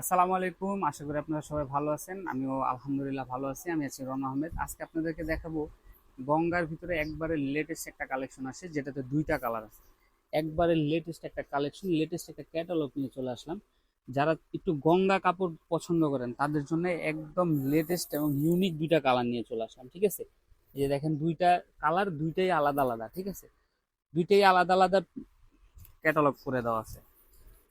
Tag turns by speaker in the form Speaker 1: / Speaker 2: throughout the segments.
Speaker 1: আসসালামু আলাইকুম। আশা করি আপনারা সবাই ভালো আছেন। আমিও আলহামদুলিল্লাহ ভালো আছি। আমি আছি রন আহমেদ। আজকে আপনাদেরকে দেখাবো গঙ্গার ভিতরে একবারে লেটেস্ট একটা কালেকশন আছে যেটাতে দুইটা কালার আছে। একবারে লেটেস্ট একটা কালেকশন লেটেস্ট একটা ক্যাটালগ নিয়ে চলে আসলাম। যারা একটু গঙ্গা কাপড় পছন্দ করেন, তাদের জন্য একদম লেটেস্ট এবং ইউনিক দুইটা কালার নিয়ে চলে আসলাম, ঠিক আছে? এই যে দেখেন, দুইটা কালার দুইটাই আলাদা আলাদা, ঠিক আছে? দুইটাই আলাদা আলাদা ক্যাটালগ করে দেওয়া আছে।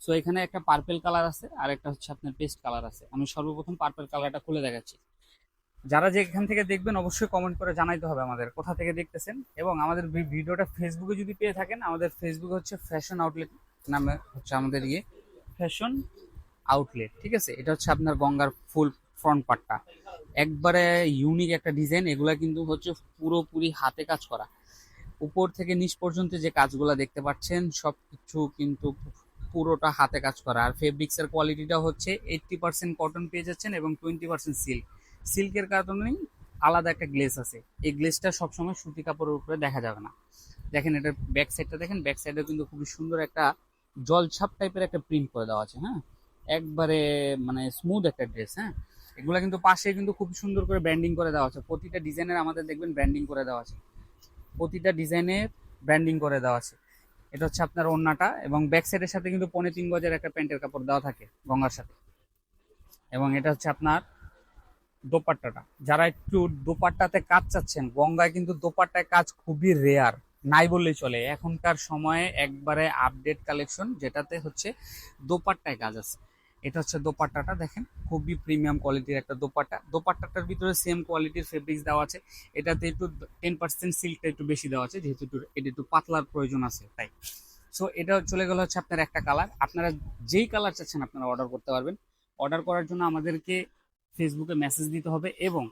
Speaker 1: সো এখানে একটা পার্পেল কালার আছে, আর একটা হচ্ছে আপনার পেস্ট কালার আছে। আমি সর্বপ্রথম পার্পেল কালারটা খুলে দেখাচ্ছি। যারা যে এখান থেকে দেখবেন, অবশ্যই কমেন্ট করে জানাইতে হবে আমাদের কোথা থেকে দেখতেছেন। এবং আমাদের ভিডিওটা ফেসবুকে যদি পেয়ে থাকেন, আমাদের ফেসবুক হচ্ছে ফ্যাশন আউটলেট নামে হচ্ছে আমাদের ইয়ে ফ্যাশন আউটলেট ঠিক আছে? এটা হচ্ছে আপনার গঙ্গার ফুল ফ্রন্ট পার্টটা একবারে ইউনিক একটা ডিজাইন এগুলা কিন্তু হচ্ছে পুরোপুরি হাতে কাজ করা। উপর থেকে নিচ পর্যন্ত যে কাজগুলা দেখতে পাচ্ছেন সব কিছু কিন্তু পুরোটা হাতে কাজ করা। আর ফেব্রিক্সের কোয়ালিটিটা হচ্ছে এইট্টি পার্সেন্ট কটন পেয়ে যাচ্ছেন এবং টোয়েন্টি পার্সেন্ট সিল্ক সিল্কের কারণেই আলাদা একটা গ্লেস আছে। এই গ্লেসটা সবসময় সুতি কাপড়ের উপরে দেখা যাবে না। দেখেন এটার ব্যাক সাইডটা দেখেন ব্যাক সাইডে কিন্তু খুবই সুন্দর একটা জলছাপ টাইপের একটা প্রিন্ট করে দেওয়া আছে হ্যাঁ? একবারে মানে স্মুথ একটা ড্রেস হ্যাঁ? এগুলা কিন্তু পাশে কিন্তু খুব সুন্দর করে ব্র্যান্ডিং করে দেওয়া আছে। প্রতিটা ডিজাইনের আমাদের দেখবেন ব্র্যান্ডিং করে দেওয়া আছে। প্রতিটা ডিজাইনের ব্র্যান্ডিং করে দেওয়া আছে। এটা হচ্ছে আপনার ওন্নাটা এবং ব্যাক সাইডের সাথে কিন্তু পনেরো তিন গজের একটা প্যান্টের কাপড় দেওয়া থাকে গঙ্গার সাথে। এবং এটা হচ্ছে আপনার দোপাট্টাটা। যারা একটু দোপাট্টাতে কাজ চাচ্ছেন, গঙ্গায় কিন্তু দোপাট্টায় কাজ খুবই রেয়ার নাই বললেই চলে। এখনকার সময়ে একবারে আপডেট কালেকশন যেটাতে হচ্ছে দোপাট্টায় কাজ আছে। এটা হচ্ছে দোপাট্টাটা, দেখেন, খুবই প্রিমিয়াম কোয়ালিটির একটা দোপাট্টা। দোপাট্টাটার ভিতরে সেম কোয়ালিটির ফেব্রিক্স দেওয়া আছে। এটাতে একটু টেন পার্সেন্ট সিল্কটা একটু বেশি দেওয়া আছে, যেহেতু একটু, এটা একটু পাতলার প্রয়োজন আছে, তাই। সো এটা চলে গেল হচ্ছে আপনার একটা কালার আপনারা যেই কালার চাচ্ছেন, আপনারা অর্ডার করতে পারবেন। অর্ডার করার জন্য আমাদেরকে ফেসবুকে মেসেজ দিতে হবে এবং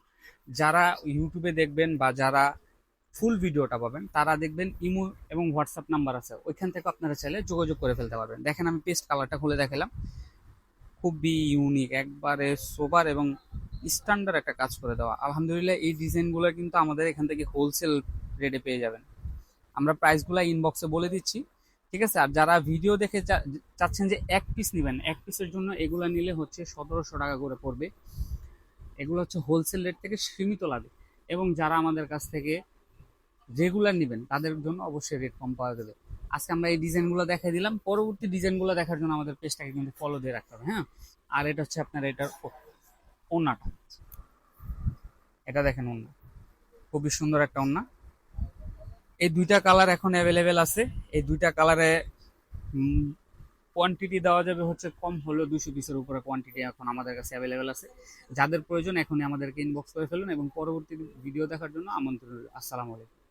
Speaker 1: যারা ইউটিউবে দেখবেন বা যারা ফুল ভিডিওটা পাবেন, তারা দেখবেন ইমো এবং হোয়াটসঅ্যাপ নাম্বার আছে। ওইখান থেকে আপনারা চাইলে যোগাযোগ করে ফেলতে পারবেন। দেখেন, আমি পেস্ট কালারটা খুলে দেখালাম। খুবই ইউনিক একবারে সোবার এবং স্ট্যান্ডার্ড একটা কাজ করে দেওয়া। আলহামদুলিল্লাহ, এই ডিজাইনগুলো কিন্তু আমাদের এখান থেকে হোলসেল রেটে পেয়ে যাবেন। আমরা প্রাইসগুলো ইনবক্সে বলে দিচ্ছি, ঠিক আছে? আর যারা ভিডিও দেখে চাচ্ছেন যে এক পিস নেবেন, এক পিসের জন্য এগুলো নিলে হচ্ছে সতেরোশো টাকা করে পড়বে। এগুলো হচ্ছে হোলসেল রেট থেকে সীমিত লাভে এবং যারা আমাদের কাছ থেকে রেগুলার নেবেন, তাদের জন্য অবশ্যই রেট কম পাওয়া যাবে। আজকে আমরা এই ডিজাইনগুলো দেখাই দিলাম। পরবর্তী ডিজাইনগুলো দেখার জন্য আমাদের পেজটাকে কিন্তু ফলো দিয়ে রাখতে হবে হ্যাঁ? আর এটা হচ্ছে আপনার এটার ও- ওড়নাটা এটা দেখেন ওড়না খুবই সুন্দর একটা ওড়না এই দুইটা কালার এখন অ্যাভেলেবেল আছে। এই দুইটা কালারে কোয়ান্টিটি দেওয়া যাবে হচ্ছে কম হলেও দুশো পিসের উপরে কোয়ান্টিটি এখন আমাদের কাছে অ্যাভেলেবেল আছে। যাদের প্রয়োজন এখনই আমাদেরকে ইনবক্স করে ফেলুন এবং পরবর্তী ভিডিও দেখার জন্য আমন্ত্রণ। আসসালামু আলাইকুম।